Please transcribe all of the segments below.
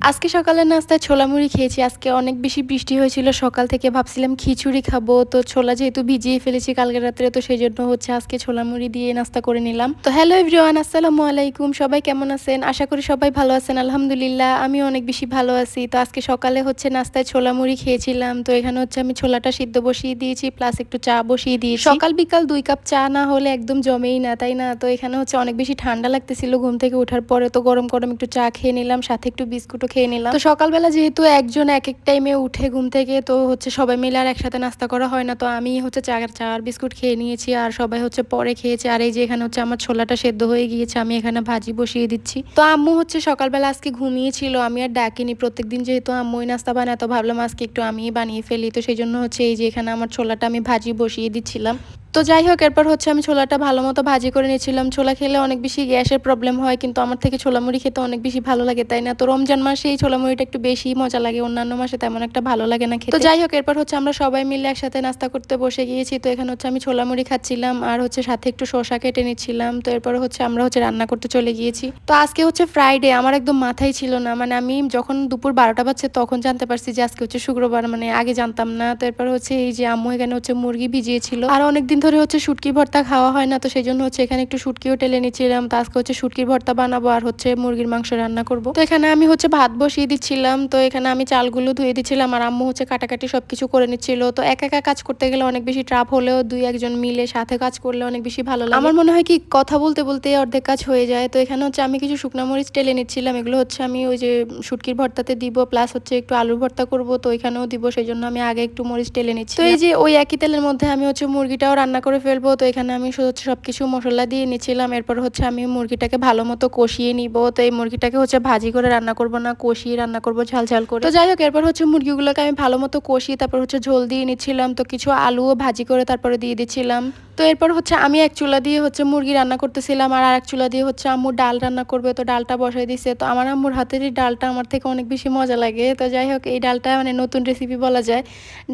আজকে সকালের নাস্তায় ছোলা মুড়ি খেয়েছি। আজকে অনেক বেশি বৃষ্টি হয়েছিল। সকাল থেকে ভাবছিলাম খিচুড়ি খাব। তো ছোলা যেহেতু ভিজিয়ে ফেলেছি কালকে রাত্রে, তো সেই জন্য হচ্ছে আজকে ছোলা মুড়ি দিয়ে নাস্তা করে নিলাম। তো হ্যালো এভরিওয়ান, আসসালামু আলাইকুম। সবাই কেমন আছেন? আশা করি সবাই ভালো আছেন। আলহামদুলিল্লাহ আমি অনেক বেশি ভালো আছি। তো আজকে সকালে হচ্ছে নাস্তায় ছোলা মুড়ি খেয়েছিলাম। তো এখানে হচ্ছে আমি ছোলাটা সিদ্ধ বসিয়ে দিয়েছি প্লাস একটু চা বসিয়ে দিয়েছি। সকাল বিকাল দুই কাপ চা না হলে একদম জমেই না, তাই না? তো এখানে হচ্ছে অনেক বেশি ঠান্ডা লাগতেছিল ঘুম থেকে ওঠার পরে। তো গরম গরম একটু চা খেয়ে নিলাম, সাথে একটু বিস্কুটও খেয়ে নিলাম। তো সকালবেলা যেহেতু একজন এক এক টাইমে উঠে ঘুম থেকে, তো হচ্ছে সবাই মিলে আর একসাথে নাস্তা করা হয় না। তো আমি হচ্ছে চা চা আর বিস্কুট খেয়ে নিয়েছি আর সবাই হচ্ছে পরে খেয়েছে। আর এই যে এখানে হচ্ছে আমার ছোলাটা সেদ্ধ হয়ে গিয়েছে, আমি এখানে ভাজি বসিয়ে দিচ্ছি। তো আম্মু হচ্ছে সকালবেলা আজকে ঘুমিয়েছিল, আমি আর ডাকিনি। প্রত্যেকদিন যেহেতু আম্মুই নাস্তা বানায়, তো ভাবলাম আজকে একটু আমি বানিয়ে ফেলি। তো সেই জন্য হচ্ছে এই যে এখানে আমার ছোলাটা আমি ভাজি বসিয়ে দিচ্ছিলাম। তো যাই হোক, এরপর হচ্ছে আমি ছোলাটা ভালো মতো ভাজি করে নিয়েছিলাম। ছোলা খেলে অনেক বেশি গ্যাসের প্রবলেম হয়, কিন্তু আমার থেকে ছোলা মুড়ি খেতে অনেক বেশি ভালো লাগে, তাই না? তো রমজান মাসে এই ছোলা মুড়িটা একটু বেশি মজা লাগে, অন্যান্য মাসে তেমন একটা ভালো লাগে না খেতে। তো যাই হোক, এরপর হচ্ছে আমরা সবাই মিলে একসাথে নাস্তা করতে বসে গিয়েছি। তো এখানে হচ্ছে আমি ছোলা মুড়ি খাচ্ছিলাম আর হচ্ছে সাথে একটু শশা কেটে নিচ্ছিলাম। তো এরপর হচ্ছে আমরা হচ্ছে রান্না করতে চলে গিয়েছি। তো আজকে হচ্ছে ফ্রাইডে আমার একদম মাথায় ছিল না। মানে আমি যখন দুপুর বারোটা বাজছে তখন জানতে পারছি যে আজকে হচ্ছে শুক্রবার মানে আগে জানতাম না। তো এরপর হচ্ছে এই যে আম্মু এখানে হচ্ছে মুরগি ভিজিয়েছিল। আর অনেকদিন ধরে হচ্ছে শুটকি ভর্তা খাওয়া হয় না, তো সেই জন্য হচ্ছে এখানে একটু শুটকিও টেলে নিচ্ছিলাম। তো আজকে হচ্ছে শুটকির ভর্তা বানাবো আর হচ্ছে মুরগির মাংস রান্না করব। তো এখানে আমি হচ্ছে ভাত বসিয়ে দিচ্ছিলাম, তো এখানে আমি চালগুলো ধুয়ে দিচ্ছিলাম আর আম্মু হচ্ছে কাটাকাটি সব কিছু করে নিচ্ছিল। তো একা একা কাজ করতে গেলে অনেক বেশি ট্রাপ হলেও দুই একজন মিলে সাথে কাজ করলে অনেক বেশি ভালো লাগে। আমার মনে হয় কি কথা বলতে বলতে অর্ধেক কাজ হয়ে যায়। তো এখানে হচ্ছে আমি কিছু শুকনা মরিচ টেলে নিচ্ছিলাম, এগুলো হচ্ছে আমি ওই যে শুটকির ভর্তাতে দিব, প্লাস হচ্ছে একটু আলুর ভর্তা করব, তো ওইখানেও দিব সেই জন্য আমি আগে একটু মরিচ টেলে নিচ্ছি তো এই যে ওই একই তেলের মধ্যে আমি হচ্ছে মুরগিটাও রান্না করে ফেলব। তো এখানে আমি হচ্ছে সব কিছু মশলা দিয়ে নিচ্ছিলাম। এরপর হচ্ছে আমি মুরগিটাকে ভালো মতো কষিয়ে নিব। তো এই মুরগিটাকে হচ্ছে ভাজি করে রান্না করব না, কষিয়ে রান্না করব ঝাল ঝাল করে। তো যাই হোক, এরপর হচ্ছে মুরগিগুলোকে আমি ভালো মতো কষিয়ে তারপর হচ্ছে ঝোল দিয়ে নিচ্ছিলাম। তো কিছু আলুও ভাজি করে তারপরে দিয়ে দিচ্ছিলাম। তো এরপর হচ্ছে আমি এক চুলা দিয়ে হচ্ছে মুরগি রান্না করতেছিলাম আর এক চুলা দিয়ে হচ্ছে আম্মু ডাল রান্না করবে, তো ডালটা বসাই দিছে। তো আমার আম্মুর হাতের এই ডালটা আমার থেকে অনেক বেশি মজা লাগে। তো যাই হোক, এই ডালটা মানে নতুন রেসিপি বলা যায়।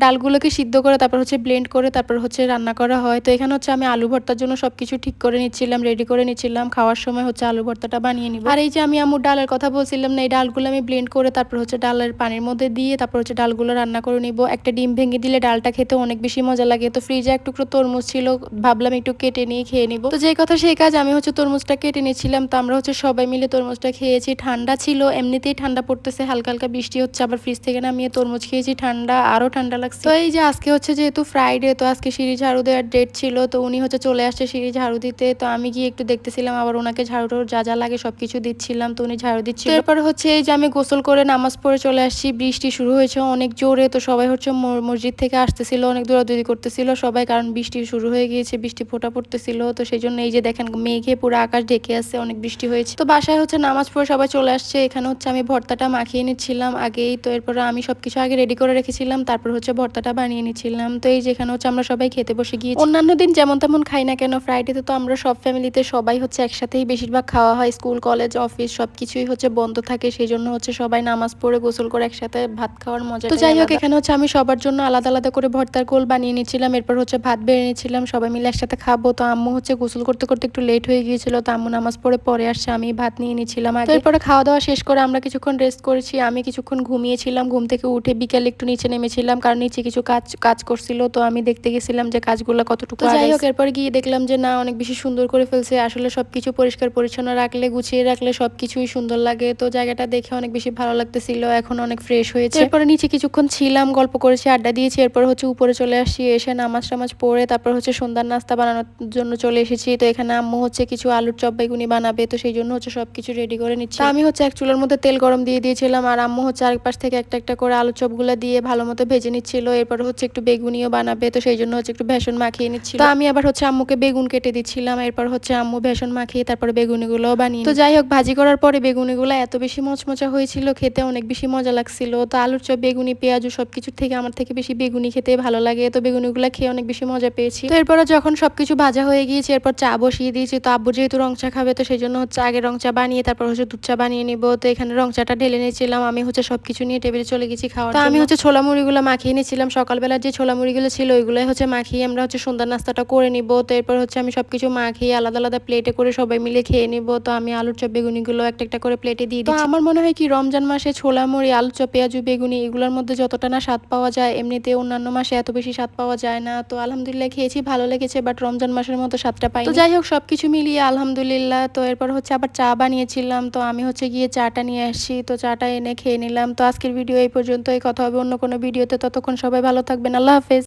ডালগুলোকে সিদ্ধ করে তারপর হচ্ছে ব্লেন্ড করে তারপর হচ্ছে রান্না করা হয়। তো এখানে হচ্ছে আমি আলু ভর্তার জন্য সব কিছু ঠিক করে নিচ্ছিলাম রেডি করে নিচ্ছিলাম। খাওয়ার সময় হচ্ছে আলু ভর্তাটা বানিয়ে নিব। আর এই যে আমি আম্মুর ডালের কথা বলছিলাম না, এই ডালগুলো আমি ব্লেন্ড করে তারপর হচ্ছে ডালের পানির মধ্যে দিয়ে তারপর হচ্ছে ডালগুলো রান্না করে নিব। একটা ডিম ভেঙে দিলে ডালটা খেতে অনেক বেশি মজা লাগে। তো ফ্রিজে এক টুকরো তরমুজ ছিল ভাবলাম একটু কেটে নিয়ে খেয়ে নিব। তো যে কথা সেই কাজ আমি হচ্ছে তরমুজটা কেটে নিয়েছিলাম, তো আমরা হচ্ছে সবাই মিলে তরমুজটা খেয়েছি। ঠান্ডা ছিল, এমনিতেই ঠান্ডা পড়তেছে, হালকা হালকা বৃষ্টি হচ্ছে, আবার ফ্রিজ থেকে নামিয়ে তরমুজ খেয়েছি, ঠান্ডা আরও ঠান্ডা লাগছে। তো এই যে আজকে হচ্ছে যেহেতু ফ্রাইডে তো আজকে সিঁড়ি ঝাড়ু দেওয়ার ডেট ছিল, তো উনি হচ্ছে চলে আসছে সিঁড়ি ঝাড়ু দিতে। তো আমি গিয়ে একটু দেখতেছিলাম, আবার ওনাকে ঝাড়ুটার যা যা লাগে সবকিছু দিচ্ছিলাম, তো উনি ঝাড়ু দিচ্ছিল। এরপর হচ্ছে এই যে আমি গোসল করে নামাজ পড়ে চলে আসছি, বৃষ্টি শুরু হয়েছে অনেক জোরে, তো সবাই হচ্ছে মসজিদ থেকে আসতেছিল, অনেক দৌড়াদৌড়ি করতেছিল সবাই, কারণ বৃষ্টি শুরু হয়ে গিয়েছে বৃষ্টি ফোটা পড়তেছিল। তো সেই জন্য এই যে দেখেন মেঘে পুরো আকাশ ঢেকে আছে অনেক বৃষ্টি হয়েছে। তো বাসায় হচ্ছে নামাজ পড়ে সবাই চলে আসছে। এখানে হচ্ছে আমি ভর্তাটা মাখিয়ে নিচ্ছিলাম আগেই। তো এরপরে আমি সবকিছু আগে রেডি করে রেখেছিলাম তারপর হচ্ছে ভর্তাটা বানিয়ে নিচ্ছিলাম। তো এই যেখানে হচ্ছে আমরা সবাই খেতে বসে গিয়ে অন্যান্য দিন যেমন তেমন খাই না কেন ফ্রাইডেতে তো আমরা সব ফ্যামিলিতে সবাই হচ্ছে একসাথেই বেশিরভাগ খাওয়া হয়। স্কুল কলেজ অফিস সবকিছুই হচ্ছে বন্ধ থাকে। সেই জন্য হচ্ছে সবাই নামাজ পড়ে গোসল করে একসাথে ভাত খাওয়ার মজা তো যাই হোক এখানে হচ্ছে আমি সবার জন্য আলাদা আলাদা করে ভর্তার কোল বানিয়ে নিচ্ছিলাম। এরপর হচ্ছে ভাত বেড়ে নিচ্ছিলাম সবাই মিলে একসাথে খাব। তো আম্মু হচ্ছে গোসল করতে করতে একটু লেট হয়ে গিয়েছিল তো আম্মু নামাজ পড়ে পরে আসছে আমি ভাত নিয়ে নিচ্ছিলাম আর এরপরে খাওয়া দাওয়া শেষ করে আমরা কিছুক্ষণ রেস্ট করেছি আমি কিছুক্ষণ ঘুমিয়েছিলাম ঘুম থেকে উঠে বিকেলে একটু নিচে নেমেছিলাম কারণ নিচে কিছু কাজ কাজ করছিল তো আমি দেখতে গেছিলাম যে কাজগুলো কতটুকু যাই হোক এরপর গিয়ে দেখলাম যে না অনেক বেশি সুন্দর করে ফেলছে আসলে সবকিছু পরিষ্কার পরিচ্ছন্ন রাখলে গুছিয়ে রাখলে সবকিছুই সুন্দর লাগে তো জায়গাটা দেখে অনেক বেশি ভালো লাগতেছিল এখন অনেক ফ্রেশ হয়েছে। এরপরে নিচে কিছুক্ষণ ছিলাম গল্প করেছি আড্ডা দিয়েছি এরপর হচ্ছে উপরে চলে আসছি এসে নামাজ টামাজ পড়ে তারপর হচ্ছে সন্ধ্যার নাস্তা বানানোর জন্য চলে এসেছি। তো এখানে আম্মু হচ্ছে কিছু আলুর চপ বেগুনি বানাবে তো সেই জন্য হচ্ছে সবকিছু রেডি করে নিচ্ছি। আমি হচ্ছে এক চুলার মধ্যে তেল গরম দিয়ে দিয়েছিলাম আর আম্মু হচ্ছে আরেক পাশ থেকে একটা একটা করে আলুর চপগুলো দিয়ে ভালো মতো ভেজে নিচ্ছিল। এরপর হচ্ছে একটু বেগুনিও বানাবে তো সেই জন্য হচ্ছে একটু ভেষণ মাখিয়ে নিচ্ছিল। তো আমি আবার হচ্ছে আম্মুকে বেগুন কেটে দিচ্ছিলাম এরপর হচ্ছে আম্মু ভেষণ মাখিয়ে তারপরে বেগুনিগুলোও বানিয়ে তো যাই হোক ভাজি করার পরে বেগুনিগুলো এত বেশি মচমচা হয়েছিল খেতে অনেক বেশি মজা লাগছিল। তো আলুর চপ বেগুনি পেঁয়াজু সব কিছুর থেকে আমার থেকে বেশি বেগুনি খেতে ভালো লাগে তো বেগুনিগুলো খেয়ে অনেক বেশি মজা পেয়েছি। তো এরপরে যখন সবকিছু ভাজা হয়ে গিয়েছে এরপর চা বসিয়ে দিয়েছি। তো আব্বু যেহেতু রং চা খাবে তো সেই জন্য হচ্ছে আগে রং চা বানিয়ে তারপর হচ্ছে দুধ চা বানিয়ে নিব। তো এখানে রং চাটা ঢেলে নিয়েছিলাম। আমি হচ্ছে সবকিছু নিয়ে টেবিলে চলে গেছি খাওয়া তো আমি হচ্ছে ছোলা মুড়িগুলো মাখিয়ে নিয়েছিলাম। সকালবেলা যে ছোলা মুড়িগুলো ছিল ওইগুলোই হচ্ছে মাখিয়ে আমরা হচ্ছে সন্ধ্যা নাস্তাটা করে নিব। তো এরপর হচ্ছে আমি সবকিছু মাখিয়ে আলাদা আলাদা প্লেটে করে সবাই মিলে খেয়ে নিব। তো আমি আলুর চপ বেগুনিগুলো একটা একটা করে প্লেটে দিয়ে দিই আমার মনে হয় কি রমজান মাসে ছোলা মুড়ি আলু চপ পেঁয়াজু বেগুনি এগুলোর মধ্যে যতটা না স্বাদ পাওয়া যায় এমনিতে অন্যান্য মাসে এত বেশি স্বাদ পাওয়া যায় না। তো আলহামদুলিল্লাহ খেয়েছি ভালো লেগেছে বাট রমজান মাসের মতো স্বাদটা পাই তো যাই হোক সবকিছু মিলিয়ে আলহামদুলিল্লাহ তো এরপর হচ্ছে আবার চা বানিয়েছিলাম তো আমি হচ্ছে গিয়ে চাটা নিয়ে আসছি তো চাটা এনে খেয়ে নিলাম। তো আজকের ভিডিও এই পর্যন্ত এই কথা হবে অন্য কোনো ভিডিওতে ততক্ষণ সবাই ভালো থাকবেন আল্লাহ হাফেজ।